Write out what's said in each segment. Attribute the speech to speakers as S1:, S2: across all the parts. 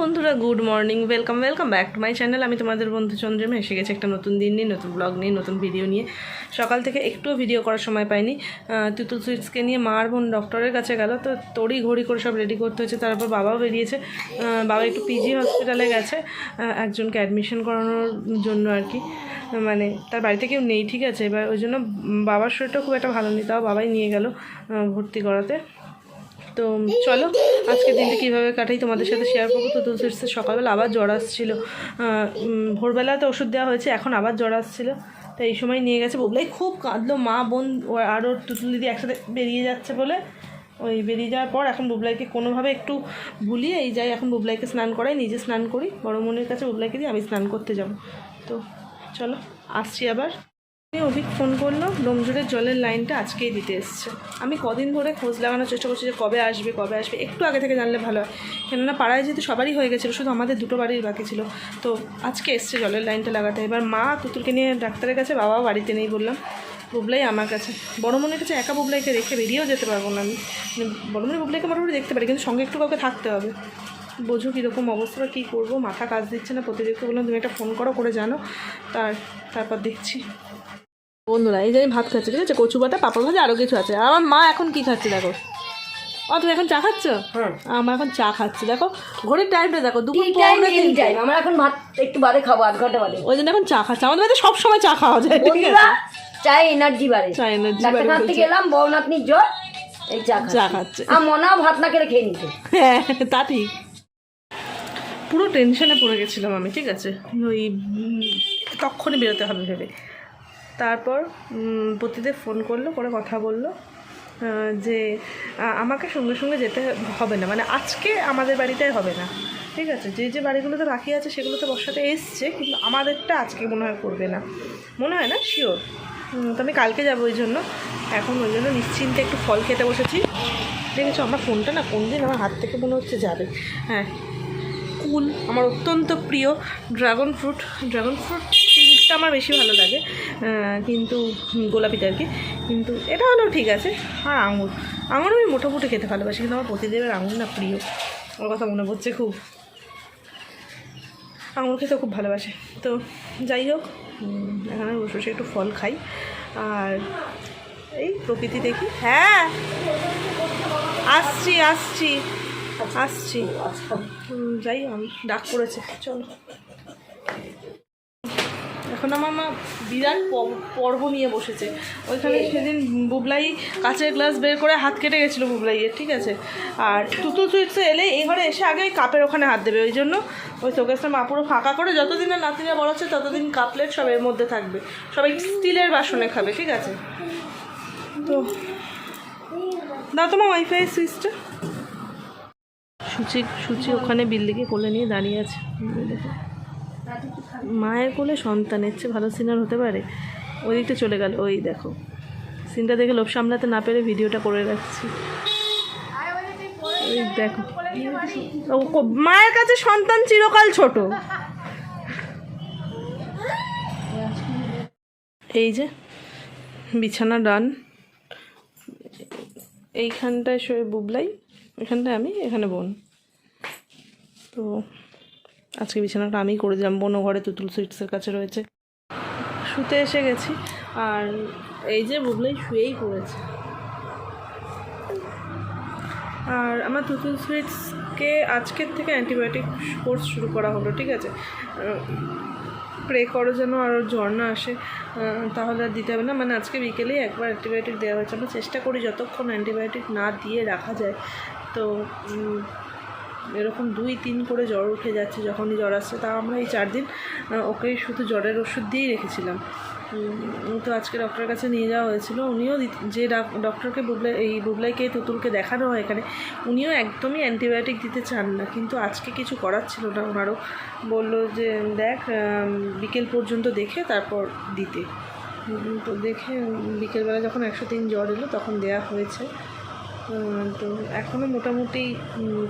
S1: বন্ধুরা good morning welcome welcome back to my channel আমি তোমাদের বন্ধু চন্দ্রমা, এসে গেছে একটা নতুন দিন নিয়ে, নতুন ব্লগ নিয়ে, নতুন ভিডিও নিয়ে। সকাল থেকে একটুও ভিডিও করার সময় পাইনি। তুতুল সুইটসকে নিয়ে মা আর বোন ডক্টরের কাছে গেল, তো তোরই ঘড়ি করে সব রেডি করতে হয়েছে। তারপর বাবাও বেরিয়েছে। বাবা একটু পিজি হসপিটালে গেছে। একজনকে অ্যাডমিশন করানোর জন্য আর কি। মানে তার বাড়িতে কেউ নেই, ঠিক আছে? এবার ওই জন্য বাবার শরীরটা খুব একটা ভালো নেই, তাও বাবাই নিয়ে গেল ভর্তি করাতে। তো চলো আজকে দিনটা কীভাবে কাটাই তোমাদের সাথে শেয়ার করব। তো তুলসী সকালবেলা আবার জ্বর আসছিল। আহ, উম, ভোরবেলাতে ওষুধ দেওয়া হয়েছে এখন আবার জ্বর আসছিল। তো এই সময় নিয়ে গেছে বুবলাই খুব কাঁদলো মা বোন আর ওর তুতুল দিদি একসাথে বেরিয়ে যাচ্ছে বলে। ওই বেরিয়ে যাওয়ার পর এখন বুবলাইকে কোনোভাবে একটু ভুলিয়ে এই যাই এখন বুবলাইকে স্নান করাই নিজে স্নান করি। বড় মনের কাছে বুবলাইকে দিয়ে আমি স্নান করতে যাব। তো চলো আসছি আবার। অভিক ফোন করল ডোমজুরের জলের লাইনটা আজকেই দিতে এসছে। আমি কদিন ধরে খোঁজ লাগানোর চেষ্টা করছি যে কবে আসবে কবে আসবে, একটু আগে থেকে জানলে ভালো হয়। কেননা পাড়ায় যেহেতু সবারই হয়ে গেছিল, শুধু আমাদের দুটো বাড়ির বাকি ছিল। তো আজকে এসছে জলের লাইনটা লাগাতে। এবার মা তুতুলকে নিয়ে ডাক্তারের কাছে, বাবাও বাড়িতে নেই বললাম, বুবলাই আমার কাছে। বড় মনের কাছে একা বুবলাইকে রেখে বেরিয়েও যেতে পারব না আমি। মানে বড় মনে বুবলাইকে মোটামুটি দেখতে পারি, কিন্তু সঙ্গে একটু কাউকে থাকতে হবে। বোঝো কীরকম অবস্থা, কী করব? মাথা কাজ দিচ্ছে না প্রতিদিনকে বললাম, তুমি একটা ফোন করো, করে জানো। তার, তারপর দেখছি। বন্ধুরা এই যে আমি ভাত খাচ্ছি ঠিক আছে কচু বাটা পাপড় ভাজা আরও কিছু আছে। আমার মা এখন কি খাচ্ছে দেখো? ও তুমি এখন চা খাচ্ছ?
S2: হ্যাঁ।
S1: আমার এখন চা খাচ্ছি। দেখো ঘড়ির টাইমটা দেখো দুপুর পৌনে
S2: টাইম আমরা এখন ভাত একটু বাদে খাব আধ ঘণ্টা বাদে।
S1: ওই জন্য এখন চা খাচ্ছে। আমাদের বাড়িতে সব সময় চা খাওয়া যায় ঠিক আছে?
S2: চাই এনার্জি বাড়ে।
S1: চা energy
S2: ডাক্তার
S1: বাড়ে
S2: খাতে
S1: বলছে।
S2: গেলাম বড় জ্বর এই চা
S1: চা
S2: খাচ্ছে। আর মনাও ভাত না খেলে খেয়ে নিত
S1: হ্যাঁ তা ঠিক। পুরো টেনশনে পড়ে গেছিলাম আমি ঠিক আছে? ওই তখনই বেরোতে হবে ভেবে। তারপর পতিদেব ফোন করল, করে কথা বলল যে আমাকে সঙ্গে সঙ্গে যেতে হবে না। মানে আজকে আমাদের বাড়িতে হবে না। ঠিক আছে? যে যে বাড়িগুলোতে বাকি আছে, সেগুলোতে বর্ষাতে এসছে, কিন্তু আমাদেরটা আজকে মনে হয় করবে না। মনে হয় না? শিওর তো আমি কালকে যাব ওই জন্য। এখন ওই জন্য নিশ্চিন্তে একটু ফল খেতে বসেছি। দেখেছ, আমার ফোনটা না কোন দিন আমার হাত থেকে মনে হচ্ছে যাবে। হ্যাঁ। কুল, আমার অত্যন্ত প্রিয় ড্রাগন ফ্রুট ড্রাগন ফ্রুট পিঙ্কটা আমার বেশি ভালো লাগে কিন্তু গোলাপিটা আর কি। কিন্তু এটা হলেও ঠিক আছে। আর আঙুর আঙুর আমি মোটামুটি খেতে ভালোবাসি, কিন্তু আমার প্রতিদেবের আঙুর না প্রিয়। ওর কথা মনে পড়ছে খুব। আঙুর খেতে খুব ভালোবাসে। তো যাই হোক এখানে বসে বসে একটু ফল খাই। আর এই প্রকৃতি দেখি। হ্যাঁ আসছি আসছি আসছি। যাই আমি ডাক পড়েছে, চলো। এখন আমার মা বিরাট পর্ব নিয়ে বসেছে। ওইখানে সেদিন বুবলাই কাঁচের গ্লাস বের করে হাত কেটে গেছিল বুবলাইয়ের ঠিক আছে? আর তুতুল সুইটসে এলে এই ঘরে এসে আগে ওই কাপের ওখানে হাত দেবে ওই জন্য ওই শোকেসটা মা পুরো ফাঁকা করে যতদিন না নাতিরা বড় হচ্ছে ততদিন কাপলেট সব এর মধ্যে থাকবে। সবাই স্টিলের বাসনে খাবে ঠিক আছে? তো দাও তোমার ওয়াইফাই সুইচটা। সুচি সুচি ওখানে বিল্ডিংয়ে কোলে নিয়ে দাঁড়িয়ে আছে। মায়ের কোলে সন্তানের চেয়ে ভালো সিনার হতে পারে? ওই দিকটা চলে গেল, ওই দেখো। সিনটা দেখে লোভ সামলাতে না পেরে ভিডিওটা করে রাখছি। দেখো। মায়ের কাছে সন্তান চিরকাল ছোট। এই যে, বিছানা ডান। এইখানটায় শুয়ে বুবলাই, এখানটায় আমি, এখানে বোন। তো আজকে বিছানাটা আমিই করে দিলাম বোনও ঘরে তুতুল সুইটসের কাছে রয়েছে। শুতে এসে গেছি, আর এই যে বুবলাই শুয়েই পড়েছে। আর আমার তুতুল সুইটসকে আজকের থেকে অ্যান্টিবায়োটিক কোর্স শুরু করা হলো, ঠিক আছে? প্রে করো যেন আরও জ্বর না আসে তাহলে আর দিতে হবে না। মানে আজকে বিকেলেই একবার অ্যান্টিবায়োটিক দেওয়া হয়েছে। আমরা চেষ্টা করি যতক্ষণ অ্যান্টিবায়োটিক না দিয়ে রাখা যায়। তো এরকম দুই, তিন করে জ্বর উঠে যাচ্ছে যখনই জ্বর আসছে তা আমরা এই চার দিন ওকে শুধু জ্বরের ওষুধ দিয়েই রেখেছিলাম। তো আজকে ডক্টরের কাছে নিয়ে যাওয়া হয়েছিল। উনিও যে ডাক- ডক্টরকে বুবলাই, এই বুবলাইকে তুতুলকে দেখানো হয় এখানে, উনিও একদমই অ্যান্টিবায়োটিক দিতে চান না। কিন্তু আজকে কিছু করার ছিল না। ওনারও বলল যে, দেখ বিকেল পর্যন্ত দেখে তারপর দিতে। তো দেখে বিকেলবেলা যখন একশো তিন জ্বর এলো, তখন দেয়া হয়েছে। তো এখনও মোটামুটি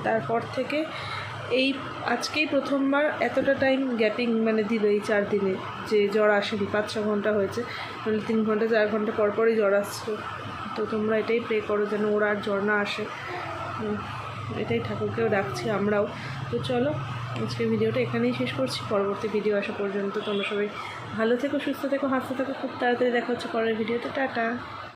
S1: তারপর থেকে এই আজকেই প্রথমবার এতটা টাইম গ্যাপিং মানে দিল এই চার দিনে যে জ্বর আসেনি পাঁচ ছ ঘণ্টা হয়েছে। মানে তিন ঘণ্টা, চার ঘণ্টা পর পরই জ্বর আসছে। তো তোমরা এটাই প্রে করো যেন ওরা আর জ্বর না আসে। এটাই ঠাকুরকেও ডাকছি আমরাও। তো চলো আজকে ভিডিওটা এখানেই শেষ করছি। পরবর্তী ভিডিও আসা পর্যন্ত তোমরা সবাই ভালো থেকো, সুস্থ থেকো, হাসতে থেকো। খুব তাড়াতাড়ি দেখা হচ্ছে পরের ভিডিওতে টাটা।